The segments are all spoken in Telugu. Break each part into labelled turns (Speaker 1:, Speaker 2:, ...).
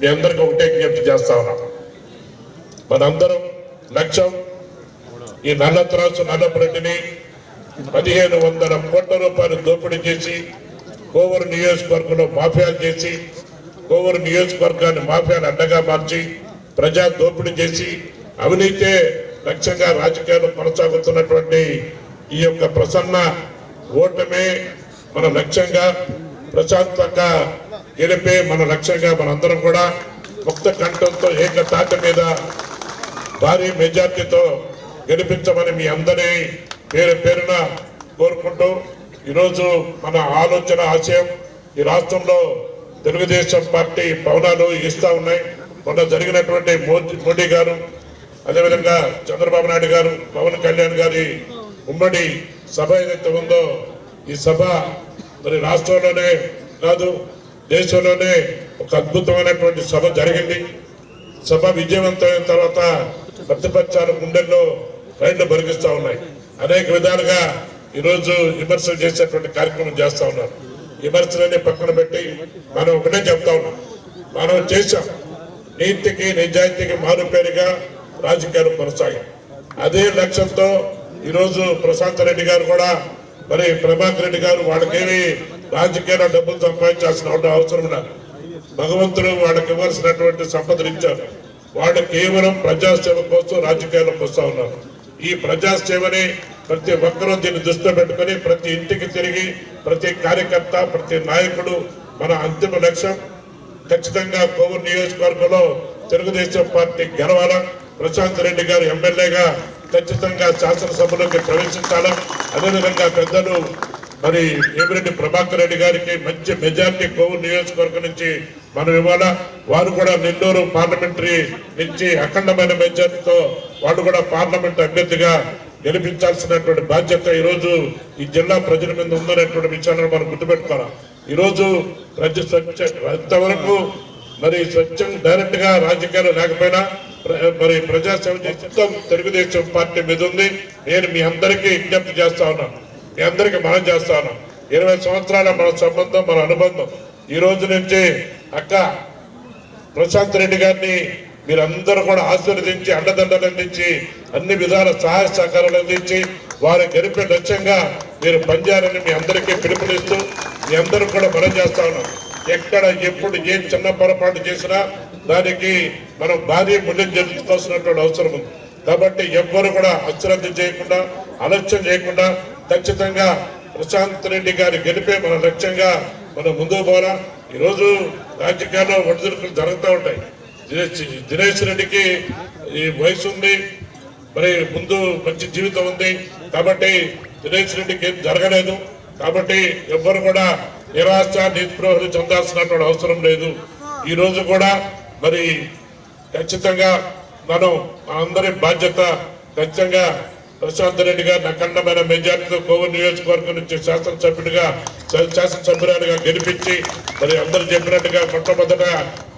Speaker 1: మీ అందరికీ ఒకటే విజ్ఞప్తి చేస్తా ఉన్నా. మనందరం లక్ష్యం ఈ నల్ల త్రాసు నల్లపురెడ్డిని పదిహేను వందల కోట్ల రూపాయలు దోపిడీ చేసి కోవూరు నియోజకవర్గంలో మాఫియాలు చేసి కోవూరు నియోజకవర్గాన్ని మాఫియాలు అడ్డగా మార్చి ప్రజా దోపిడీ చేసి అవినీతే లక్ష్యంగా రాజకీయాలు కొనసాగుతున్నటువంటి ఈ యొక్క ప్రసన్న ఓటమే మన లక్ష్యంగా ప్రశాంతంగా గెలిపే మన లక్ష్యంగా మనందరం కూడా ముక్త కంఠంతో ఏకతాట మీద భారీ మెజార్టీతో గెలిపించమని మీ అందరి పేరు పేరున కోరుకుంటూ ఈరోజు మన ఆలోచన ఆశయం ఈ రాష్ట్రంలో తెలుగుదేశం పార్టీ భవనాలు ఇస్తా ఉన్నాయి. మొన్న జరిగినటువంటి మోదీ మోడీ గారు అదేవిధంగా చంద్రబాబు నాయుడు గారు పవన్ కళ్యాణ్ గారి ఉమ్మడి సభ ఏదైతే ఉందో ఈ సభ మరి రాష్ట్రంలోనే కాదు దేశంలోనే ఒక అద్భుతమైనటువంటి సభ జరిగింది. సభ విజయవంతమైన తర్వాత ప్రతిపక్షాల గుండెల్లో రైళ్ళు బరిగిస్తా ఉన్నాయి. అనేక విధాలుగా ఈరోజు విమర్శలు చేసేటువంటి కార్యక్రమం చేస్తూ ఉన్నారు. విమర్శలన్నీ పక్కన పెట్టి మనం ఒకటే చెప్తా ఉన్నాం. మనం చేశాం. నీతికి నిజాయితీకి మారుపేరుగా రాజకీయాలు కొనసాగాం అదే లక్ష్యంతో ఈరోజు ప్రశాంత్ రెడ్డి గారు కూడా మరి ప్రభాకర్ రెడ్డి గారు వాళ్ళకేమి రాజకీయాల డబ్బులు సంపాదించాల్సిన అవసరం లేదు భగవంతుడు వాళ్ళకి ఇవ్వాల్సినటువంటి సంపదలు ఇచ్చారు వాళ్ళు కేవలం ప్రజాసేవ కోసం రాజకీయాలకు వస్తూ ఉన్నారు ఈ ప్రజాసేవని ప్రతి ఒక్కరూ దీన్ని దృష్టిలో పెట్టుకొని ప్రతి ఇంటికి తిరిగి ప్రతి కార్యకర్త ప్రతి నాయకుడు మన అంతిమ లక్ష్యం. ఖచ్చితంగా కోవూరు నియోజకవర్గంలో తెలుగుదేశం పార్టీ గెలవాల? ప్రశాంత్ రెడ్డి గారు ఎమ్మెల్యేగా ఖచ్చితంగా శాసనసభలోకి ప్రవేశించాలా? అదేవిధంగా పెద్దలు మరి ఏమిరెడ్డి ప్రభాకర్ రెడ్డి గారికి మంచి మెజార్టీ కోవూరు నియోజకవర్గం నుంచి మనం ఇవాళ వారు కూడా నెల్లూరు పార్లమెంటరీ నుంచి అఖండమైన మెజార్టీతో వాళ్ళు కూడా పార్లమెంట్ అభ్యర్థిగా గెలిపించాల్సినటువంటి బాధ్యత ఈ రోజు ఈ జిల్లా ప్రజల మీద ఉందనేటువంటి విషయాన్ని మనం గుర్తుపెట్టుకోవాలి? ఈ రోజు ప్రజ స్వచ్ఛ ఇంతవరకు మరి స్వచ్ఛం డైరెక్ట్గా రాజకీయాలు లేకపోయినా ప్ర- మరి ప్రజాసేవ చేసే తెలుగుదేశం పార్టీ మీద ఉంది. నేను మీ అందరికీ విజ్ఞప్తి చేస్తా ఉన్నాను. మీ అందరికీ మనం చేస్తాను. ఇరవై సంవత్సరాల మన సంబంధం మన అనుబంధం. ఈ రోజు నుంచి అక్క ప్రశాంత్ రెడ్డి గారిని మీరందరూ కూడా ఆశీర్వదించి అండదండలు అందించి అన్ని విధాల సహాయ సహకారాలు అందించి వారి గెలిపే లక్ష్యంగా మీరు పనిచేయాలని మీ అందరికీ పిలుపునిస్తూ మీ అందరూ కూడా మనం చేస్తా ఉన్నాం ఎక్కడ ఎప్పుడు ఏ చిన్న పొరపాటు చేసినా దానికి మనం భారీ మూల్యం చెల్లించుకోవాల్సినటువంటి అవసరం ఉంది. కాబట్టి ఎవ్వరు కూడా అశ్రద్ధ చేయకుండా అలక్ష్యం చేయకుండా ఖచ్చితంగా ప్రశాంత్ రెడ్డి గారి గెలిపే మన లక్ష్యంగా మనం ముందుకు పోవాలా? ఈరోజు రాజకీయాల్లో ఒడిదుడుకులు జరుగుతూ ఉంటాయి. దినేష్ రెడ్డికి ఈ వయసు ఉంది. మరి ముందు మంచి జీవితం ఉంది. కాబట్టి దినేష్ రెడ్డికి ఏం జరగలేదు. కాబట్టి ఎవ్వరు కూడా నిరాశ నిస్పృహలు చెందాల్సినటువంటి అవసరం లేదు. ఈరోజు కూడా మరి ఖచ్చితంగా మనం అందరి బాధ్యత ఖచ్చితంగా ప్రశాంత్ రెడ్డి గారిని అఖండమైన మెజార్టీతో కోవూరు నియోజకవర్గం నుంచి శాసనసభ్యుడిగా శాసనసభ్యురాలుగా గెలిపించి మరి అందరూ చెప్పినట్టుగా మొట్టమొదట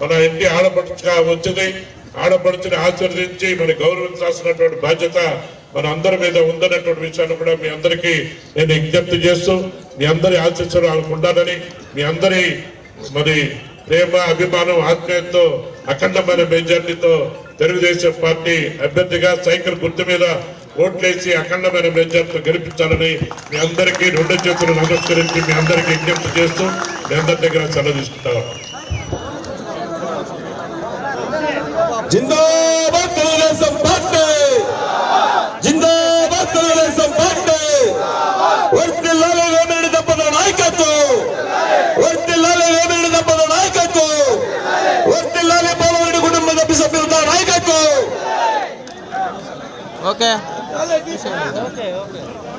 Speaker 1: మన ఇంటి ఆడపడుచుగా వచ్చింది. ఆడపడుచుని ఆశీర్వదించి మరి గౌరవించాల్సినటువంటి బాధ్యత మన అందరి మీద ఉందన్నటువంటి విషయాన్ని కూడా మీ అందరికీ నేను విజ్ఞప్తి చేస్తూ మీ అందరి ఆశీస్సులు వాళ్ళకు ఉండాలని మీ అందరి మరి ప్రేమ అభిమానం ఆత్మీయతతో అఖండమైన మెజార్టీతో తెలుగుదేశం పార్టీ అభ్యర్థిగా సైకిల్ గుర్తు మీద ఓట్లేసి అఖండమైన మెజార్టీతో గెలిపించాలని మీ అందరికీ రెండు చేతులు నమస్కరించి మీ అందరికీ విజ్ఞప్తి చేస్తూ మీ అందరి దగ్గర సెలవు తీసుకుంటాను
Speaker 2: జిందాబాద్ తెలుగుదేశం పార్టీ! జిందాబాద్ తెలుగుదేశం పార్టీ! వర్తిల్లాలి వేమిరెడ్డి దంపతుల నాయకత్వం! వర్తిల్లాలి వేమిరెడ్డి దంపతుల నాయకత్వం! వర్తిల్లాలి పోలవరెడ్డి కుటుంబ సభ్య సభ్యులతో నాయకత్వం!
Speaker 3: Okay. Dale, Guille. Ah, ok, ok.